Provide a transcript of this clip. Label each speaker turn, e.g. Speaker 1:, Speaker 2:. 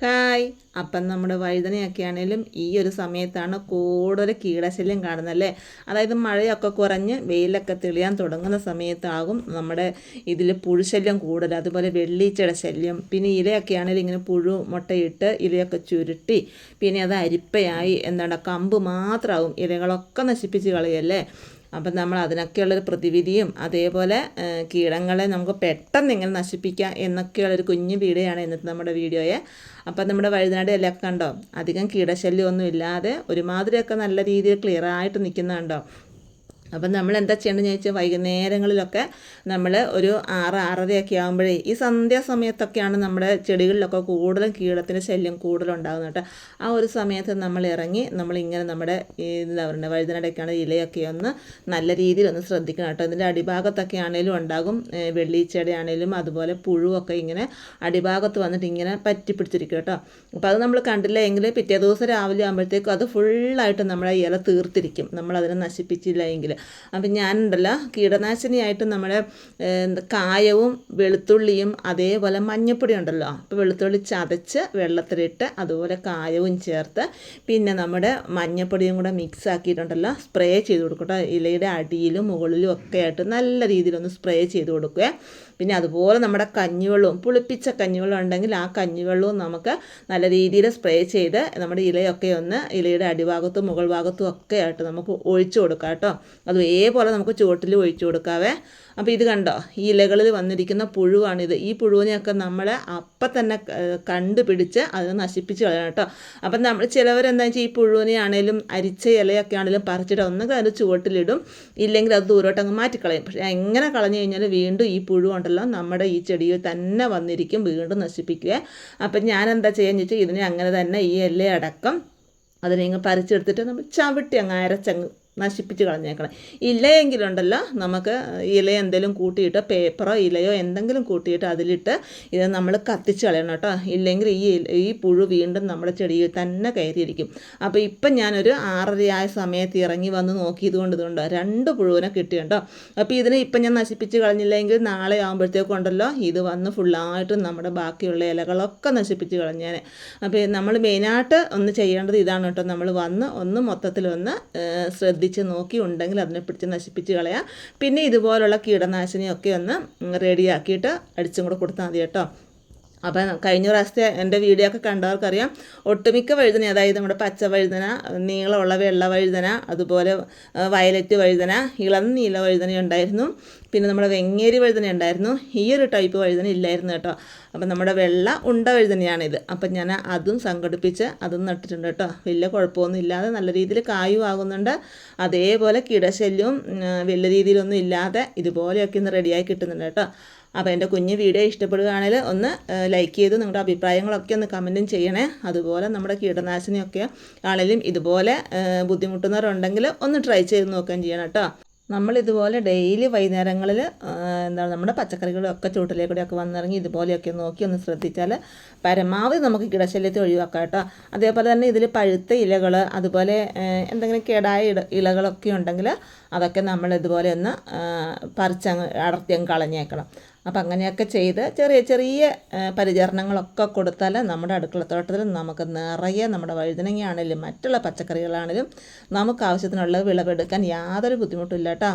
Speaker 1: Hi. അപ്പം നമ്മുടെ വഴുതനയൊക്കെ ആണെങ്കിലും ഈ ഒരു സമയത്താണ് കൂടുതൽ കീടശല്യം കാണുന്നത് അല്ലേ അതായത് മഴയൊക്കെ കുറഞ്ഞ് വെയിലൊക്കെ തെളിയാൻ തുടങ്ങുന്ന സമയത്താകും നമ്മുടെ ഇതിൽ പുഴുശല്യം കൂടുതൽ അതുപോലെ വെള്ളീച്ചയുടെ ശല്യം. പിന്നെ ഇലയൊക്കെ ആണെങ്കിലും ഇങ്ങനെ പുഴു മുട്ടയിട്ട് ഇലയൊക്കെ ചുരുട്ടി പിന്നെ അത് അരിപ്പയായി എന്താണ് കമ്പ് മാത്രമാവും ഇലകളൊക്കെ നശിപ്പിച്ച് കളയല്ലേ? അപ്പം നമ്മൾ അതിനൊക്കെയുള്ളൊരു പ്രതിവിധിയും അതേപോലെ കീടങ്ങളെ നമുക്ക് പെട്ടെന്ന് എങ്ങനെ നശിപ്പിക്കാം എന്നൊക്കെയുള്ളൊരു കുഞ്ഞു വീഡിയോയാണ് ഇന്നത്തെ നമ്മുടെ വീഡിയോയെ. അപ്പം നമ്മുടെ വഴുതനാട് ഇലയൊക്കെ കണ്ടോ? അധികം കീടശല്യമൊന്നും ഇല്ലാതെ ഒരുമാതിരിയൊക്കെ നല്ല രീതിയിൽ ക്ലിയർ ആയിട്ട് നിൽക്കുന്നുണ്ടോ? അപ്പം നമ്മൾ എന്താ ചെയ്യേണ്ടതെന്ന് ചോദിച്ചാൽ വൈകുന്നേരങ്ങളിലൊക്കെ നമ്മൾ ഒരു ആറ് ആറരയൊക്കെ ആകുമ്പോഴേ ഈ സന്ധ്യാസമയത്തൊക്കെയാണ് നമ്മുടെ ചെടികളിലൊക്കെ കൂടുതലും കീടത്തിന്റെ ശല്യം കൂടുതലുണ്ടാകുന്നത് കേട്ടോ. ആ ഒരു സമയത്ത് നമ്മൾ ഇറങ്ങി നമ്മളിങ്ങനെ നമ്മുടെ എന്താ പറയുക വഴുതനടയ്ക്കാണ് ഇലയൊക്കെ ഒന്ന് നല്ല രീതിയിൽ ഒന്ന് ശ്രദ്ധിക്കണം കേട്ടോ. ഇതിന്റെ അടിഭാഗത്തൊക്കെ ആണെങ്കിലും ഉണ്ടാകും വെള്ളീച്ചയുടെ ആണെങ്കിലും അതുപോലെ പുഴുവൊക്കെ ഇങ്ങനെ അടിഭാഗത്ത് വന്നിട്ട് ഇങ്ങനെ പറ്റിപ്പിടിച്ചിരിക്കും കേട്ടോ. അപ്പോൾ അത് നമ്മൾ കണ്ടില്ല എങ്കിൽ പിറ്റേ ദിവസം രാവിലെ ആകുമ്പോഴത്തേക്കും അത് ഫുള്ളായിട്ട് നമ്മളെ ഇല തീർത്തിരിക്കും. നമ്മളതിനെ നശിപ്പിച്ചില്ല എങ്കിൽ. അപ്പം ഞാനുണ്ടല്ലോ കീടനാശിനിയായിട്ട് നമ്മുടെ കായവും വെളുത്തുള്ളിയും അതേപോലെ മഞ്ഞപ്പൊടി ഉണ്ടല്ലോ അപ്പോൾ വെളുത്തുള്ളി ചതച്ച് വെള്ളത്തിലിട്ട് അതുപോലെ കായവും ചേർത്ത് പിന്നെ നമ്മുടെ മഞ്ഞപ്പൊടിയും കൂടെ മിക്സ് ആക്കിയിട്ടുണ്ടല്ലോ സ്പ്രേ ചെയ്ത് കൊടുക്കട്ടെ ഇലയുടെ അടിയിലും മുകളിലും ഒക്കെ ആയിട്ട് നല്ല രീതിയിലൊന്ന് സ്പ്രേ ചെയ്ത് കൊടുക്കുക പിന്നെ അതുപോലെ നമ്മുടെ കഞ്ഞിവെള്ളവും പുളിപ്പിച്ച കഞ്ഞിവെള്ളം ഉണ്ടെങ്കിൽ ആ കഞ്ഞിവെള്ളവും നമുക്ക് നല്ല രീതിയിൽ സ്പ്രേ ചെയ്ത് നമ്മുടെ ഇലയൊക്കെ ഒന്ന് ഇലയുടെ അടിഭാഗത്തും മുകൾ ഭാഗത്തും ഒക്കെ ആയിട്ട് നമുക്ക് ഒഴിച്ചു കൊടുക്കാം കേട്ടോ. അത് ഏപോലെ നമുക്ക് ചുവട്ടിൽ ഒഴിച്ചു കൊടുക്കാവേ. അപ്പോൾ ഇത് കണ്ടോ? ഈ ഇലകളിൽ വന്നിരിക്കുന്ന പുഴുവാണിത്. ഈ പുഴുവിനെയൊക്കെ നമ്മൾ അപ്പം തന്നെ കണ്ടുപിടിച്ച് അത് നശിപ്പിച്ച് കളയണം കേട്ടോ. അപ്പം നമ്മൾ ചിലവരെന്താ വെച്ചാൽ ഈ പുഴുവിനെ അരിച്ച ഇലയൊക്കെ ആണെങ്കിലും പറിച്ചിട്ട് ഒന്നുകിൽ അതിന്റെ ചുവട്ടിലിടും. ഇല്ലെങ്കിൽ അത് ദൂരോട്ട് അങ്ങ് മാറ്റിക്കളയും. പക്ഷേ എങ്ങനെ കളഞ്ഞു കഴിഞ്ഞാൽ വീണ്ടും ഈ പുഴുവുണ്ടല്ലോ നമ്മുടെ ഈ ചെടിയിൽ തന്നെ വന്നിരിക്കും വീണ്ടും നശിപ്പിക്കുക അപ്പം ഞാൻ എന്താ ചെയ്യാന്ന് വെച്ചാൽ ഇതിനെ അങ്ങനെ തന്നെ ഈ ഇലയടക്കം അതിനെ ഇങ്ങ് പറിച്ചെടുത്തിട്ട് നമ്മൾ ചവിട്ടി അങ്ങ് അരച്ചങ്ങ് നശിപ്പിച്ച് കളഞ്ഞേക്കണം. ഇലയെങ്കിലുണ്ടല്ലോ നമുക്ക് ഇല എന്തെങ്കിലും കൂട്ടിയിട്ട് പേപ്പറോ ഇലയോ എന്തെങ്കിലും കൂട്ടിയിട്ട് അതിലിട്ട് ഇത് നമ്മൾ കത്തിച്ച് കളയണം കേട്ടോ. ഇല്ലെങ്കിൽ ഈ ഈ പുഴു വീണ്ടും നമ്മുടെ ചെടിയിൽ തന്നെ കയറിയിരിക്കും. അപ്പോൾ ഇപ്പം ഞാനൊരു ആറരയായ സമയത്ത് ഇറങ്ങി വന്ന് നോക്കിയത് കൊണ്ട് ഇതുകൊണ്ട് രണ്ട് പുഴുവിനെ കിട്ടിയുണ്ടോ അപ്പോൾ ഇതിനെ ഇപ്പം ഞാൻ നശിപ്പിച്ച് കളഞ്ഞില്ലെങ്കിൽ നാളെ ആകുമ്പോഴത്തേക്കുണ്ടല്ലോ ഇത് വന്ന് ഫുള്ളായിട്ടും നമ്മുടെ ബാക്കിയുള്ള ഇലകളൊക്കെ നശിപ്പിച്ച് കളഞ്ഞേനെ. അപ്പോൾ നമ്മൾ മെയിനായിട്ട് ഒന്ന് ചെയ്യേണ്ടത് ഇതാണ് കേട്ടോ. നമ്മൾ വന്ന് ഒന്ന് മൊത്തത്തിൽ ഒന്ന് ശ്രദ്ധി ശ്രദ്ധിച്ച് നോക്കി ഉണ്ടെങ്കിൽ അതിനെ പിടിച്ച് നശിപ്പിച്ച് കളയാം. പിന്നെ ഇതുപോലുള്ള കീടനാശിനിയൊക്കെ ഒന്ന് റെഡിയാക്കിയിട്ട് അടിച്ചും കൂടെ കൊടുത്താൽ മതി കേട്ടോ. അപ്പം കഴിഞ്ഞ പ്രാവശ്യത്തെ എന്റെ വീഡിയോ ഒക്കെ കണ്ടവർക്കറിയാം. ഒട്ടുമിക്ക വഴുതന അതായത് നമ്മുടെ പച്ച വഴുതന നീളമുള്ള വെള്ള വഴുതന അതുപോലെ വയലറ്റ് വഴുതന ഇളം നീല വഴുതന ഉണ്ടായിരുന്നു. പിന്നെ നമ്മുടെ വെങ്ങേരി വഴുതന ഉണ്ടായിരുന്നു. ഈ ഒരു ടൈപ്പ് വഴുതന ഇല്ലായിരുന്നു കേട്ടോ. അപ്പം നമ്മുടെ വെള്ള ഉണ്ട വഴുതനയാണിത്. അപ്പം ഞാൻ അതും സംഘടിപ്പിച്ച് അതും നട്ടിട്ടുണ്ട് കേട്ടോ. വലിയ കുഴപ്പമൊന്നും ഇല്ലാതെ നല്ല രീതിയിൽ കായും ആകുന്നുണ്ട്. അതേപോലെ കിടശല്യവും വലിയ രീതിയിലൊന്നും ഇല്ലാതെ ഇതുപോലെയൊക്കെ ഇന്ന് റെഡിയായി കിട്ടുന്നുണ്ട് കേട്ടോ. അപ്പോൾ എന്റെ കുഞ്ഞ് വീഡിയോ ഇഷ്ടപ്പെടുകയാണെങ്കിൽ ഒന്ന് ലൈക്ക് ചെയ്ത് നിങ്ങളുടെ അഭിപ്രായങ്ങളൊക്കെ ഒന്ന് കമന്റും ചെയ്യണേ. അതുപോലെ നമ്മുടെ കീടനാശിനിയൊക്കെ ആണെങ്കിലും ഇതുപോലെ ബുദ്ധിമുട്ടുന്നവരുണ്ടെങ്കിൽ ഒന്ന് ട്രൈ ചെയ്ത് നോക്കുകയും ചെയ്യണം കേട്ടോ. നമ്മളിതുപോലെ ഡെയിലി വൈകുന്നേരങ്ങളിൽ എന്താണ് നമ്മുടെ പച്ചക്കറികളൊക്കെ ചൂട്ടിലേക്കൂടെയൊക്കെ വന്നിറങ്ങി ഇതുപോലെയൊക്കെ നോക്കി ഒന്ന് ശ്രദ്ധിച്ചാൽ പരമാവധി നമുക്ക് കിടശല്യത്തെ ഒഴിവാക്കാം കേട്ടോ. അതേപോലെ തന്നെ ഇതിൽ പഴുത്ത ഇലകൾ അതുപോലെ എന്തെങ്കിലും കേടായ ഇട ഇലകളൊക്കെ ഉണ്ടെങ്കിൽ അതൊക്കെ നമ്മൾ ഇതുപോലെ ഒന്ന് പറിച്ചങ്ങ് അടർത്തിയങ്ങ് കളഞ്ഞേക്കണം. അപ്പം അങ്ങനെയൊക്കെ ചെയ്ത് ചെറിയ ചെറിയ പരിചരണങ്ങളൊക്കെ കൊടുത്താൽ നമ്മുടെ അടുക്കളത്തോട്ടത്തിൽ നമുക്ക് നിറയെ നമ്മുടെ വഴുതനങ്ങയാണെങ്കിലും മറ്റുള്ള പച്ചക്കറികളാണെങ്കിലും നമുക്ക് ആവശ്യത്തിനുള്ള വിളവെടുക്കാൻ യാതൊരു ബുദ്ധിമുട്ടില്ല കേട്ടോ